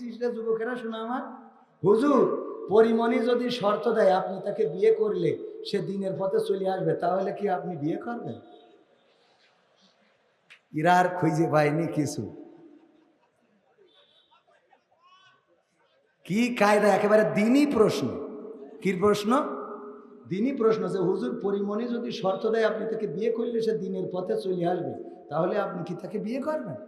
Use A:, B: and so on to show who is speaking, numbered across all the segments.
A: রে যুবকেরা, শোনা আমার। হুজুর, পরিমণি যদি শর্ত দেয় আপনি তাকে বিয়ে করলে সে দিনের পথে চলে আসবে, তাহলে কি আপনি বিয়ে করবেন? এরা আর খুঁজে পায়নি কিছু। কি কায়দা? একেবারে দিনই প্রশ্ন। কি প্রশ্ন? দিনই প্রশ্ন যে, হুজুর, পরিমণি যদি শর্ত দেয় আপনি তাকে বিয়ে করলে সে দিনের পথে চলে আসবে, তাহলে আপনি কি তাকে বিয়ে করবেন এ-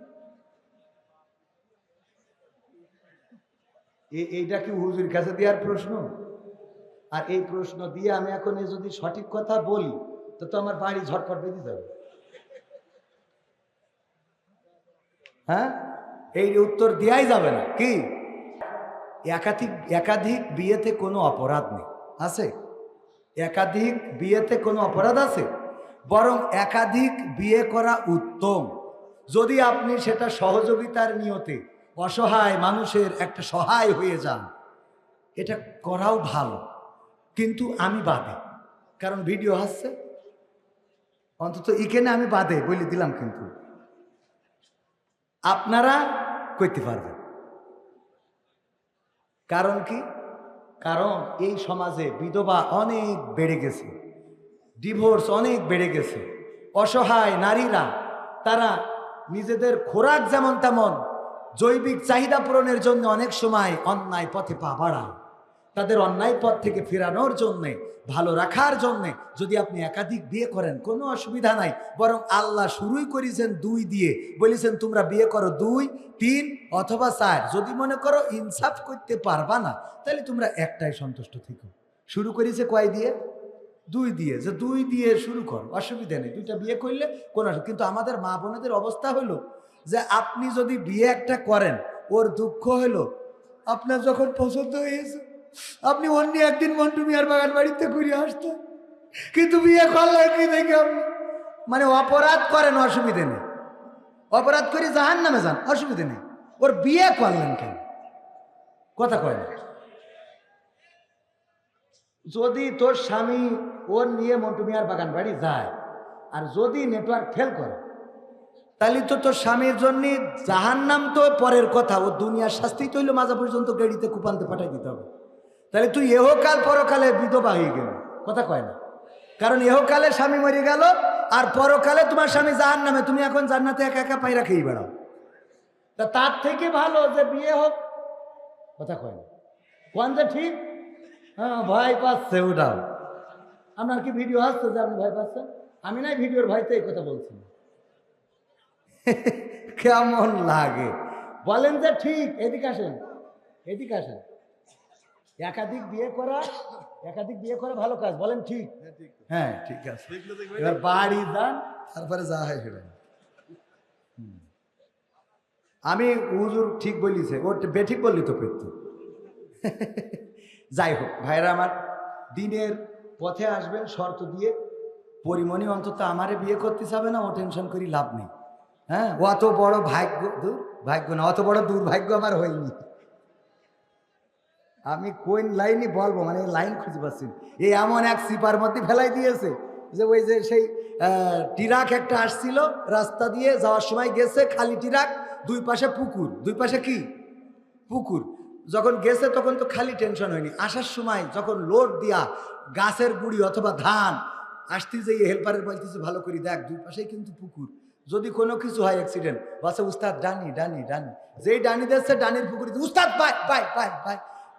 A: এইটা কি হুজুর কাছে দেওয়ার প্রশ্ন? আর এই প্রশ্ন দিয়ে আমি এখন যদি সঠিক কথা বলি, তো তো আমার বাড়ি ঝটপট বেঁধে যাবে। হ্যাঁ? এই উত্তর দেওয়াই যাবে না। কি? একাধিক একাধিক বিয়েতে কোনো অপরাধ নেই। আছে? একাধিক বিয়েতে কোনো অপরাধ আছে? বরং একাধিক বিয়ে করা উত্তম। যদি আপনি সেটা সহযোগিতার নিয়তে অসহায় মানুষের একটা সহায় হয়ে যান। এটা করাও ভালো, কিন্তু আমি বাদে। কারণ ভিডিও আসছে। অন্তত এখানে আমি বাদে বলে দিলাম কিন্তু। আপনারা করতে পারবেন। কারণ কি? কারণ এই সমাজে বিধবা অনেক বেড়ে গেছে, ডিভোর্স অনেক বেড়ে গেছে। অসহায় নারীরা, তারা নিজেদের খোরাক যেমন তেমন জৈবিক চাহিদা পূরণের জন্য অনেক সময় অন্যায় পথে পা বাড়ায় তাদের অন্যায় পথ থেকে ফেরানোর জন্যে, ভালো রাখার জন্যে যদি আপনি একাধিক বিয়ে করেন, কোনো অসুবিধা নাই। বরং আল্লাহ শুরুই করেছেন দুই দিয়ে। বলেছেন, তোমরা বিয়ে করো দুই, তিন অথবা চার। যদি মনে করো ইনসাফ করতে পারবা না, তাহলে তোমরা একটাই সন্তুষ্ট থেকো। শুরু করেছে কয় দিয়ে? দুই দিয়ে। যে দুই দিয়ে শুরু কর, অসুবিধা নেই। দুইটা বিয়ে করলে কোনো কিন্তু আমাদের মা বোনেদের অবস্থা হলো যে আপনি যদি বিয়ে একটা করেন, ওর দুঃখ হলো, আপনার যখন পছন্দ হয়েছে, আপনি অন্য একদিন মন্টু মিয়ার বাগান বাড়িতে ঘুরে আসতেন কিন্তু বিয়ে করলেন কি দেখে আপনি? মানে অপরাধ করেন, অসুবিধে নেই। অপরাধ করে জাহান নামে যান, অসুবিধে নেই। ওর বিয়ে করলেন কেন? কথা কয় না। যদি তোর স্বামী ওর নিয়ে মন্টু মিয়ার বাগান বাড়ি যায়, আর যদি নেটওয়ার্ক ফেল করে তাহলে তো তোর স্বামীর জন্য জাহান নাম তো পরের কথা। ও দুনিয়ার শাস্তি তৈল মাজা পর্যন্ত গাড়িতে কুপান্তে পাঠাই দিতে হবে। তাহলে তুই এহকাল পরকালে বিধবা হয়ে গেল। কথা কয় না। কারণ এহকালে স্বামী মরে গেল, আর পরকালে তোমার স্বামী জাহান নামে তুমি এখন জান্নাতে একা একা পায়রা খেয়ে বেড়াও। তা তার থেকে ভালো যে বিয়ে হোক, কথা কয় না। কোন যে ঠিক? হ্যাঁ ভয় পাচ্ছে ওটাও আপনার কি ভিডিও আসছে যে আপনি ভয় পাচ্ছেন? আমি নাই ভিডিওর ভয়তে এই কথা বলছি কেমন লাগে? বলেন যে ঠিক এদিকে আসেন এদিকে আসেন। একাধিক বিয়ে করা একাধিক বিয়ে করা ভালো কাজ বলেন ঠিক। হ্যাঁ ঠিক। আছে। এবার বাড়ি যান তারপরে যা হয় সেটা। আমি উজুর ঠিক বলিছে ও বেঠিক বললি তো পেতো যাই হোক ভাইরা আমার দিনের পথে আসবেন শর্ত দিয়ে পরিমণি অন্তত আমারে বিয়ে করতে চাবে না ও টেনশন করি লাভ নেই। হ্যাঁ অত বড় ভাগ্য, দূর ভাগ্য না, অত বড় দুর্ভাগ্য আমার হয়নি। আমি কোন লাইনই বলব মানে লাইন খুঁজে পাচ্ছি এই এমন এক সিপার মধ্যে ফেলাই দিয়েছে যে ওই যে সেই টিরাক একটা আসছিল রাস্তা দিয়ে, যাওয়ার সময় গেছে খালি টিরাক, দুই পাশে পুকুর। দুই পাশে কি? পুকুর। যখন গেছে তখন তো খালি টেনশন হয়নি। আসার সময় যখন লোড দিয়া গাছের গুড়ি অথবা ধান আসতে যে হেল্পারের বলতেছে, ভালো করে দেখ, দুই পাশেই কিন্তু পুকুর। যদি কোনো কিছু হয় অ্যাক্সিডেন্ট বাসে, উস্তাদ, ডানি ডানি ডানি। যেই ডানি দিচ্ছে ডানির পুকুরে উস্তাদ বাই বাই বাই বাই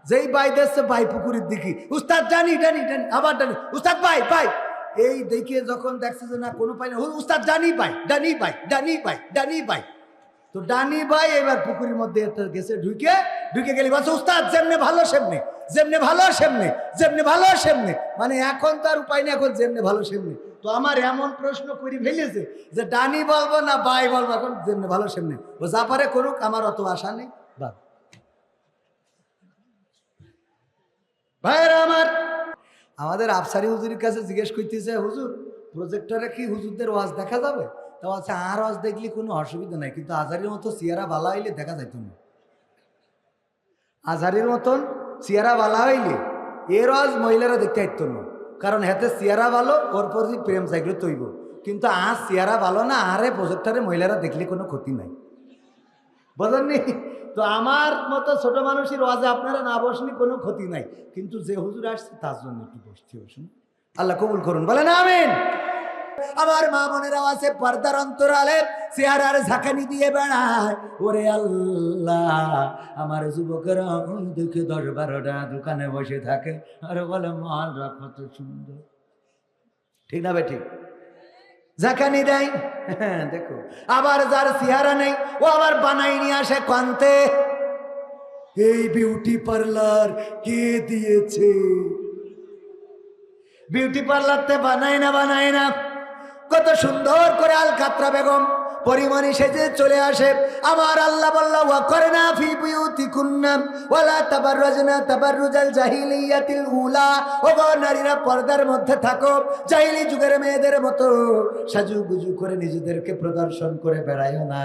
A: যেই বাই দিচ্ছে বাই পুকুরের দিকে। উস্তাদ, ডানি ডানি ডানি, আবার ডানি। উস্তাদ বাই বাই এই দেখে যখন দেখছে যে না, কোনো পাই না উস্তাদ, ডানি বাই ডানি বাই ডানি বাই ডানি বাই তো ডানি, ভাই এবার পুকুরের মধ্যে একটা গেছে, ঢুকে ঢুকে গেলি বলছে উস্তাদ, যেমনে ভালো, সেমনে, যেমনে ভালো, সেমনে, যেমনে ভালো, সেমনে। মানে এখন তার উপায় নেই, এখন যেমনে ভালো, সেমনে। তো আমার এমন প্রশ্ন করে ফেলেছে যে ডানি বলব না বাই বলব, এখন যেমনে ভালো সেমনে। ও যা পারে করুক, আমার অত আশা নেই। বাদ ভাইয়েরা আমার, আমাদের আফসারি হুজুরের কাছে জিজ্ঞেস করতেছে, হুজুর প্রজেক্টরে কি হুজুরদের ওয়াজ দেখা যাবে? তো আছে আর ওয়াজ দেখলে কোনো অসুবিধা নাই, কিন্তু আজারির মতো সিয়ারা বালা হইলে দেখা যাইত না। আজারির মতন সিয়ারা বালা হইলে এর ওয়াজ মহিলারা দেখতে আইত না। কারণ হাতে চেয়ারা ভালো, ওর প্রেম সাইকেল তৈব কিন্তু আর চেহারা ভালো না আরে প্রজেক্টরে মহিলারা দেখলে কোনো ক্ষতি নাই। বোঝেননি তো আমার মতো ছোট মানুষের ওয়াজে আপনারা না বসলে কোনো ক্ষতি নাই। কিন্তু যে হুজুর আসছে, তার জন্য একটু বসতে বসুন। আল্লাহ কবুল করুন। বলেন আমিন। আমার মা বোনেরা আছে, পর্দার অন্তরালে চেহারার ঝাঁকানি দিয়ে বেড়ায়। ওরে আল্লাহ, আমার যুবকেরা দেখে দশ বারোটা দোকানে বসে থাকে। আর বলে মাল রাখো তো সুন্দর। ঠিক না ভাই ঠিক? ঝাঁকানি দেয়? দেখো, আবার যার চেহারা নেই, ও আবার বানাই নিয়ে আসে কান্তে এই বিউটি পার্লার কে দিয়েছে? বিউটি পার্লার তে বানায় না বানায় না। কত সুন্দর করে আল কাতরা বেগম পরিমাণে সেজে চলে আসে। আমার আল্লাহ বল্লা, ওয়া করে না ফি বিউতি কুন্নাম ওয়ালা তাবাররাজনা তাবাররুজাল জাহিলিয়াতিল উলা। ও গো নারীরা পর্দার মধ্যে থাকো, জাহিলি যুগের মেয়েদের মতো সাজু গুজু করে নিজেদেরকে প্রদর্শন করে বেড়াইও না।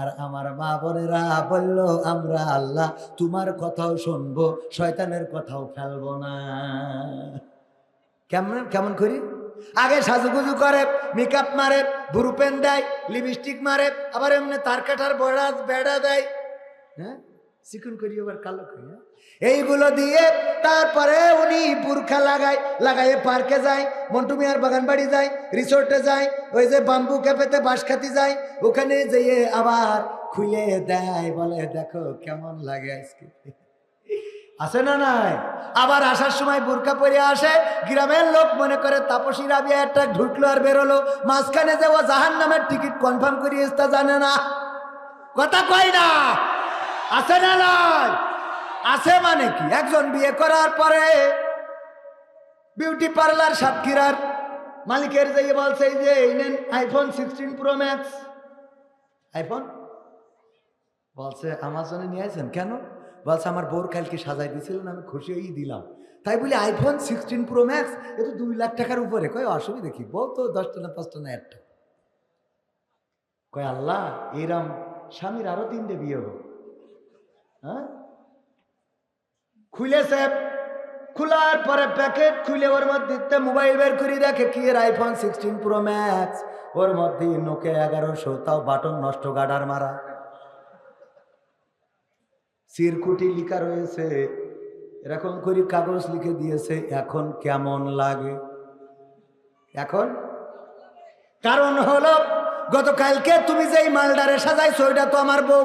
A: আর আমার মা বোনেরা বলল, আমরা আল্লাহ তোমার কথাও শুনব, শয়তানের কথাও ফেলব না। কেমন কেমন করি? আগে সাজুগুজু করে মেকআপ মারে, ভুরু পেন দেয় লিপস্টিক মারে, আবার এমনি তার কাটার বড়া, বেড়া দেয়। হ্যাঁ? চিকন করি আবার কালো করি হ্যাঁ? এইগুলো দিয়ে তারপরে উনি বুরখা লাগায় লাগাইয়ে পার্কে যায়, মন্টু মিয়ার বাগান বাড়ি যায় রিসোর্টে যায়, ওই যে বাম্বু ক্যাফেতে বাঁশ খাতি যায়, ওখানে যেয়ে আবার খুলে দেয়, বলে, দেখো কেমন লাগে আজকে। আসে না নাই? আবার আসার সময় বোরকা পরে আসে, গ্রামের লোক মনে করে তাপসী রাবিয়া একটা ঢুকলো আর বেরোলো। মাঝখানে যে ও জাহান নামের টিকিট কনফার্ম করিয়ে তা জানে না। কথা কয় না। আসে না নাই? আছে মানে কি? একজন বিয়ে করার পরে বিউটি পার্লার সাতক্ষীরার মালিকের যে বলছে যে এই নেন iPhone sixteen pro max iPhone বলছে আমাজনে নিয়ে আসেন কেন? বলছে, আমার বোর কালকে সাজাই দিয়েছিলেন আমি খুশি হয়েই দিলাম। তাই বলি আইফোন সিক্সটিন প্রো ম্যাক্স এ তো দুই লাখ টাকার উপরে। কয়, অসুবিধা কি? বউ তো, দশটা না পাঁচটা না একটা? কয়, আল্লাহ, এরম স্বামীর আরও তিনটে বিয়ে হোক। হ্যাঁ? খুলে খুলেছে খোলার পরে প্যাকেট খুলে ওর মধ্যে মোবাইল বের করে দেখে কি এর আইফোন সিক্সটিন প্রো ম্যাক্স ওর মধ্যে নোকে এগারোশো, তাও বাটন নষ্ট গাডার মারা। চিরকুটি লিখা রয়েছে। এরকম করে কাগজ লিখে দিয়েছে, এখন কেমন লাগে? এখন? কারণ হলো, গতকালকে তুমি যেই মালডারে সাজাইছো, ওইটা তো আমার বউ।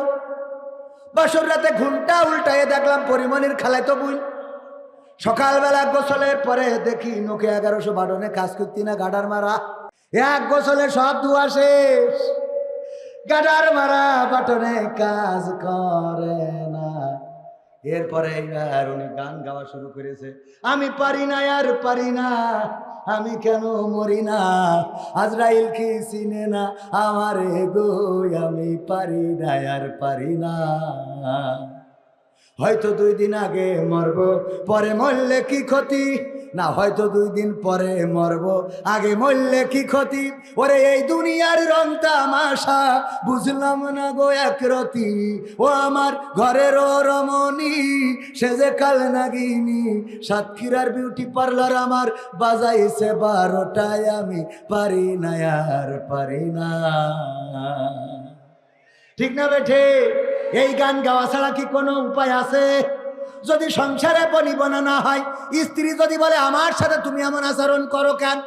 A: বাসর রাতে ঘুমটা উল্টায়ে দেখলাম পরিমণির খালাই তো বুই। সকালবেলা গোসলের পরে দেখি নোকে এগারোশো বাটনে কাজ করতি না গাডার মারা। এক গোসলে সব ধোয়া শেষ। গাডার মারা বাটনে কাজ করে না। এরপরে আর উনি গান গাওয়া শুরু করেছে। আমি পারি না, আর পারি না, আমি কেন মরি না? আজরাইল কি চিনে না আমার গো, আমি পারি না, আর পারি না। হয়তো দুই দিন আগে মরব, পরে মরলে কি ক্ষতি? না, হয়তো দুই দিন পরে মরব। আগে মরলে কি ক্ষতি? ওরে, এই দুনিয়ার রং তামাশা, বুঝলাম না গো এক রতি। ও আমার ঘরের রমণী, সে যে কাল নাগিনি। সাতক্ষীরার বিউটি পার্লার আমার বাজাইছে বারোটায়, আমি পারি না, আর পারি না। ঠিক না বেঠে? এই গান গাওয়া ছাড়া কি কোনো উপায় আছে? যদি সংসারে বনিবনা না হয়, স্ত্রী যদি বলে, আমার সাথে তুমি এমন আচরণ করো কেন?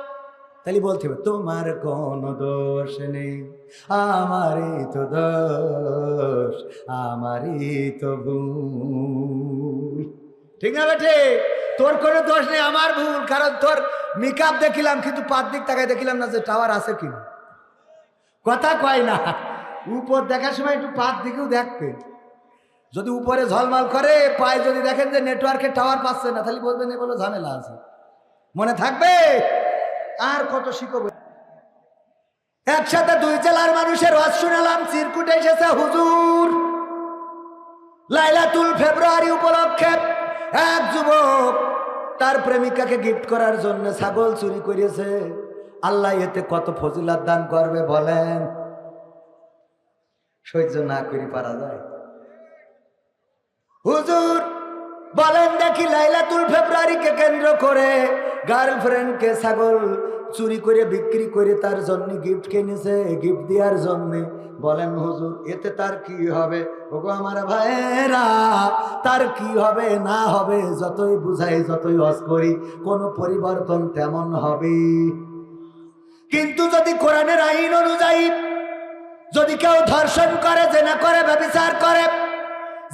A: তাহলে বলতে হবে, তোমার কোনো দোষ নেই, আমারই তো দোষ, আমারই তো ভুল। ঠিক না বেঠে? তোর কোনো দোষ নেই, আমার ভুল, কারণ তোর মেকআপ দেখিলাম, কিন্তু পাত দিক তাকায় দেখিলাম না যে টাওয়ার আছে কিনা। কথা কয় না, উপর দেখার সময় একটু পাত দিকেও দেখবে যদি উপরে ঝলমাল করে, পায়ে যদি দেখেন যে নেটওয়ার্কের টাওয়ার পাচ্ছে না, তাহলে বলবেন এ বলো ঝামেলা আছে। মনে থাকবে? আর কত শিখবে? একসাথে দুই জেলার মানুষের রস শুনালাম, চিরকুটে এসেছে হুজুর। লাইলাতুল ফেব্রুয়ারি উপলক্ষে এক যুবক তার প্রেমিকাকে গিফট করার জন্য ছাগল চুরি করেছে। আল্লাহ এতে কত ফজিলাত দান করবে বলেন? সহ্য না করি, পারা যায়। হুজুর, বলেন দেখি লাইলাতুল ফেব্রুয়ারিকে কেন্দ্র করে গার্লফ্রেন্ডকে ছাগল চুরি করে বিক্রি করে তার জন্য গিফট কিনেছে গিফট দেওয়ার জন্য। বলেন হুজুর, এতে তার কি হবে? ওগো আমার ভাইয়েরা, তার কি হবে, না হবে, যতই বুঝাই, যতই হস করি, কোনো পরিবর্তন তেমন হবে। কিন্তু যদি কোরআনের আইন অনুযায়ী যদি কেউ ধর্ষণ করে, জেনা করে ব্যবচার করে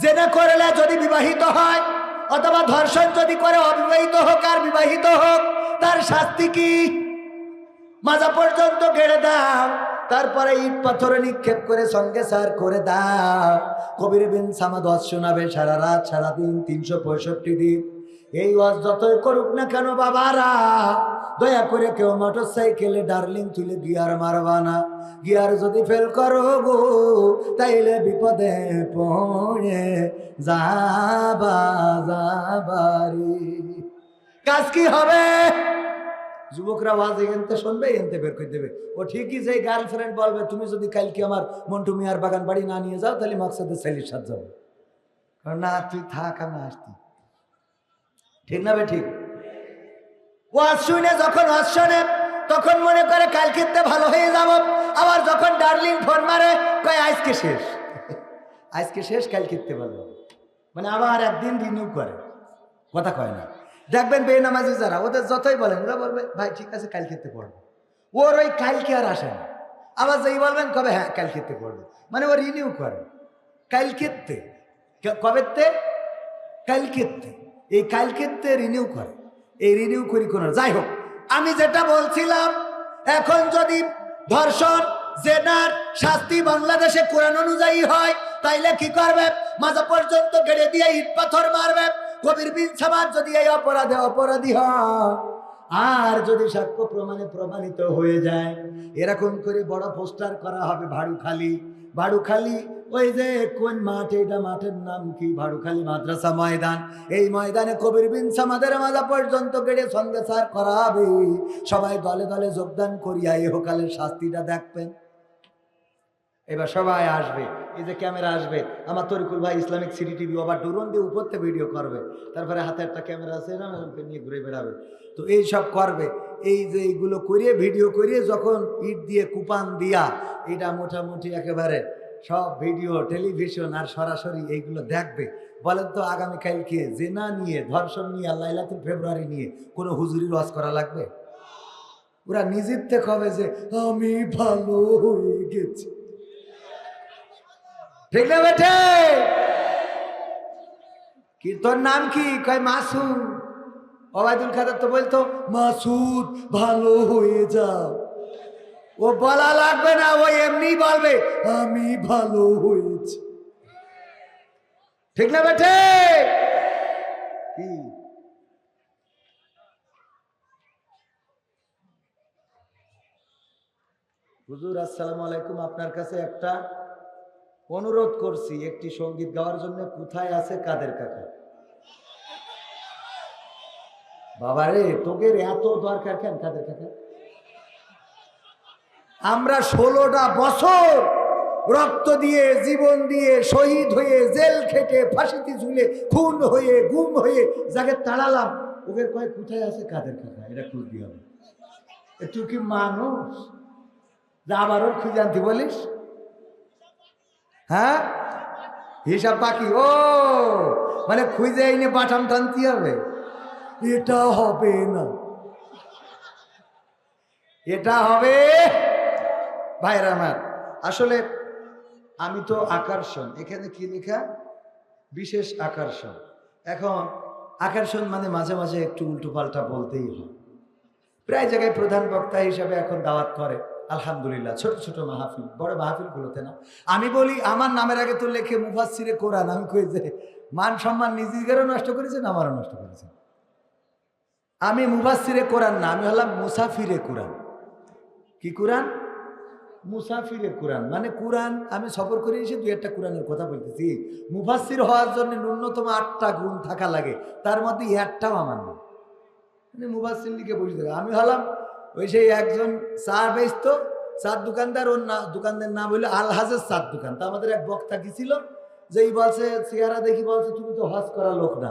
A: জেনা করলে যদি বিবাহিত হয়, অথবা ধর্ষণ যদি করে, অবিবাহিত হোক আর বিবাহিত হোক, তার শাস্তি কি? মাজা পর্যন্ত গেড়ে দাও, তারপরে ইট পাথরে নিক্ষেপ করে সঙ্গে সার করে দাও। কবির বিন সামাদ শোনাবে সারা রাত, সারা দিন তিনশো পঁয়ষট্টি দিন। এই ওয়াজ যতই করুক না কেন বাবারা দয়া করে কেউ মোটর সাইকেলে ডার্লিং তুলে গিয়ার মারবা না। গিয়ার যদি ফেল করো গো, তাইলে বিপদে পড়ে যাবা যাবারি কাজ কি হবে? যুবকরা ওয়াজ এখানতে শুনবে, এনতে বের করে দেবে। ও ঠিকই যে গার্লফ্রেন্ড বলবে, তুমি যদি কালকে আমার মন্টু মিয়ার বাগান বাড়ি না নিয়ে যাও, তাহলে মাকসাদের ছেলের সাথে যাব। না, তুই থাক, আমি আসতি ঠিক না বে, ঠিক? ওয়াজ শুনে যখন ওয়াজ শোনে, তখন মনে করে কালকেতে ভালো হয়ে যাব। আবার যখন ডার্লিং ফোন মারে, কয়, আজকে শেষ। আজকে শেষ কালকেতে ভালো। মানে আবার একদিন রিনিউ করে। কথা কয় না। দেখবেন বেনামাজি যারা, ওদের যতই বলেন, ওরা বলবে, ভাই, ঠিক আছে, কাল খেতে পড়বে। ওর ওই কালকে আর আসে না। আবার যেই বলবেন, কবে হ্যাঁ কাল খেতে পড়বে। মানে ও রিনিউ করে। কাল খেতে। কবেতে কাল খেতে। এই কাল খেতে রিনিউ করে। এই রিনিউ করি কোনো যাই হোক আমি যেটা বলছিলাম, এখন যদি ধর্ষণ, জেনার শাস্তি বাংলাদেশে কোরআন অনুযায়ী হয়, তাইলে কি করবে? মাজা পর্যন্ত গেড়ে দিয়ে ইট পাথর মারবে। কবির বিন সামাদ যদি এই অপরাধে অপরাধী হয়, আর যদি সাক্ষ্য প্রমাণে প্রমাণিত হয়ে যায়, এরকম করে বড় পোস্টার করা হবে ভাড়ুখালি। ভাড়ুখালি ওই যে কোন মাঠ, এটা মাঠের নাম কি? ভাড়ুখালি মাদ্রাসা ময়দান। এই ময়দানে কবির বিন সামাদের মাজা পর্যন্ত গেড়ে সঙ্গে সার করা হবে সবাই দলে দলে যোগদান করিয়া ইহকালের শাস্তিটা দেখবেন। এবার সবাই আসবে। এই যে ক্যামেরা আসবে। আমার তরিকুল ভাই ইসলামিক সিটি টিভি আবার ড্রোন দিয়ে উপরতে ভিডিও করবে। তারপরে হাতে একটা ক্যামেরা আছে, না নিয়ে ঘুরে বেড়াবে। তো এই সব করবে। এই যে এইগুলো করিয়ে, ভিডিও করিয়ে যখন ইট দিয়ে কুপান দিয়া, এটা মোটামুটি একেবারে সব ভিডিও, টেলিভিশন আর সরাসরি এইগুলো দেখবে। বলেন তো আগামীকালকে জেনা নিয়ে, ধর্ষণ নিয়ে লাইলাতুল ফেব্রুয়ারি নিয়ে কোনো হুজুরি রস করা লাগবে? ওরা নিজের থেকে হবে যে, আমি ভালো হয়ে গেছি। ঠিক না কি তোর নাম কি? কয় মাসুদ? ওবায়দুল খাদার তো বলতো, মাসুদ, ভালো হয়ে যাও। ও বলা লাগবে না, ও এমনি বলবে, আমি ভালো হয়েছি। ঠিক না বেঠে? কি? হুজুর, আসসালামু আলাইকুম। আপনার কাছে একটা অনুরোধ করছি, একটি সংগীত গাওয়ার জন্য কোথায় আছে কাদের কাকা? বাবারে তোদের এত দরকার কেন কাদের কাকা? আমরা ষোলোটা বছর রক্ত দিয়ে, জীবন দিয়ে শহীদ হয়ে জেল খেটে, ফাঁসিতে ঝুলে, খুন হয়ে, গুম হয়ে যাকে তাড়ালাম, ওদের কয়, কোথায় আছে কাদের কাকা এটা খুঁজতে হবে। তুই কি মানুষ? যা আবারও খুঁজে বলিস? হ্যাঁ? হিসাব বাকি? ও মানে খুঁজে এনে বাটাম টানতে হবে? এটা হবে না। এটা হবে? ভাইরা আমার, আসলে আমি তো আকর্ষণ। এখানে কি লেখা? বিশেষ আকর্ষণ। এখন, আকর্ষণ মানে মাঝে মাঝে একটু উল্টো পাল্টা বলতেই হয়। প্রায় জায়গায় প্রধান বক্তা হিসাবে এখন দাওয়াত করে। আলহামদুলিল্লাহ, ছোট ছোট মাহফিল, বড় মাহফিল মাহফিলগুলোতে না। আমি বলি, আমার নামের আগে তো লেখে মুফাসিরে কোরআন। আমি কই যে, মান সম্মান নিজেদেরও নষ্ট করেছেন, আমারও নষ্ট করেছেন? আমি মুফাসিরে কোরআন না, আমি হলাম মুসাফিরে কোরআন। কি কোরআন? মুসাফিরে কোরআন। মানে কোরআন আমি সফর করে এসে দুই একটা কোরআনের কথা বলতেছি। মুফাসির হওয়ার জন্য ন্যূনতম আটটা গুণ থাকা লাগে, তার মধ্যে একটাও আমার না। মানে মুফাসির লিখে বসে থাকে। আমি হলাম ওই সেই একজন চা বেচতো চার দোকানদার, ওর না দোকানদার নাম হইল আলহাজের চার দোকান। তা আমাদের এক বক্তা কি ছিল? যে এই বলছে চেহারা দেখি বলছে, তুমি তো হজ করা লোক না।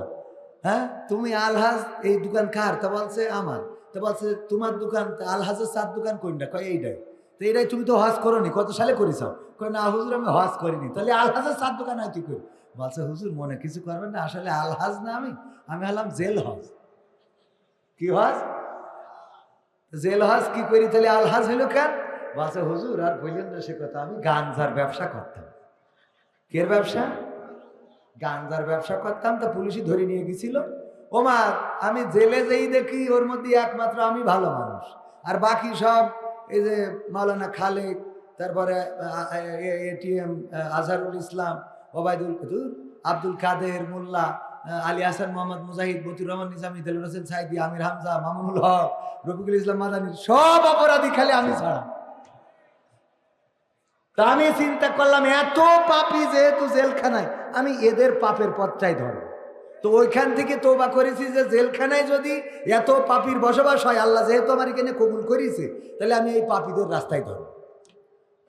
A: হ্যাঁ? তুমি আলহাজ এই দোকান কার? তা বলছে, আমার। তা বলছে, তোমার দোকান আলহাজের চার দোকান কোনটা কয় এইটাই তো এইটাই তুমি তো হজ করো কত সালে করিস কয়, না হুজুর, আমি হজ করিনি। তাহলে আলহাজের চার দোকান হয় কি করি। বলছে, হুজুর, মনে কিছু করবেন না, আসলে আলহাজ না আমি আমি হলাম জেল হজ। কি হজ? জেল হজ কি করি, তাহলে আলহাজ হইল কেন বলছে, হুজুর, আর বললেন না সে কথা, আমি গাঞ্জার ব্যবসা করতাম। কের ব্যবসা? গাঞ্জার ব্যবসা করতাম, তা পুলিশই ধরে নিয়ে গেছিল। ওমা, আমি জেলে যেই দেখি, ওর মধ্যে একমাত্র আমি ভালো মানুষ। আর বাকি সব এই যে মাওলানা খালেক তারপরে এটিএম আজহারুল ইসলাম, ওবায়দুল কদুর, আব্দুল কাদের, মোল্লা আলী হাসান মোহাম্মদ, মুজাহিদ বতুর রহমান, নিজামী দেলুর হোসেন, সাইদি, আমির হামজা, মামুনুল হক, রফিকুল ইসলাম মাদানী, সব অপরাধী খালি আমি ছাড়া। তা আমি চিন্তা করলাম, এত পাপি যেহেতু জেলখানায়, আমি এদের পাপের পথটাই ধরব। তো ওইখান থেকে তোবা করেছি যে জেলখানায় যদি এত পাপির বসবাস হয়, আল্লাহ যেহেতু আমার এখানে কবুল করেছে, তাহলে আমি এই পাপীদের রাস্তায় ধরব।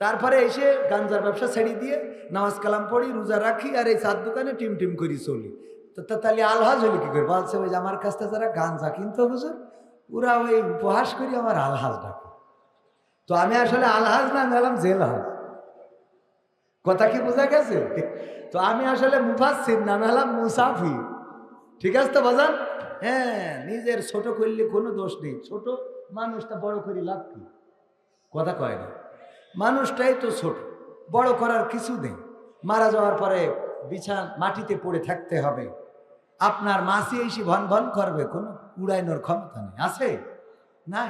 A: তারপরে এসে গাঞ্জার ব্যবসা ছেড়ে দিয়ে নামাজ কালাম পড়ি, রোজা রাখি আর এই চার দোকানে টিম টিম করি চলি। তো তাহলে আলহাজ হলি কি করে বলছে, ওই যে আমার কাছ থেকে যারা গাঞ্জা কিনতে হুজুর, ওরা ওই উপহাস করি আমার আলহাজ ডাকে। তো আমি আসলে আলহাজ না হলাম জেল হাজ। কথা কি বোঝা গেছে? তো আমি আসলে মুফাসির না হলাম মুসাফি ঠিক আছে তো, বাজান? হ্যাঁ নিজের ছোট করলে কোনো দোষ নেই। ছোট মানুষটা বড় করি লাভ কি? কথা কয় না। মানুষটাই তো ছোট, বড় করার কিছু নেই। মারা যাওয়ার পরে বিছান মাটিতে পড়ে থাকতে হবে। আপনার মাসি এসে ভন ভন করবে, কোনো উড়াইনোর ক্ষমতা নেই। আছে? নাই?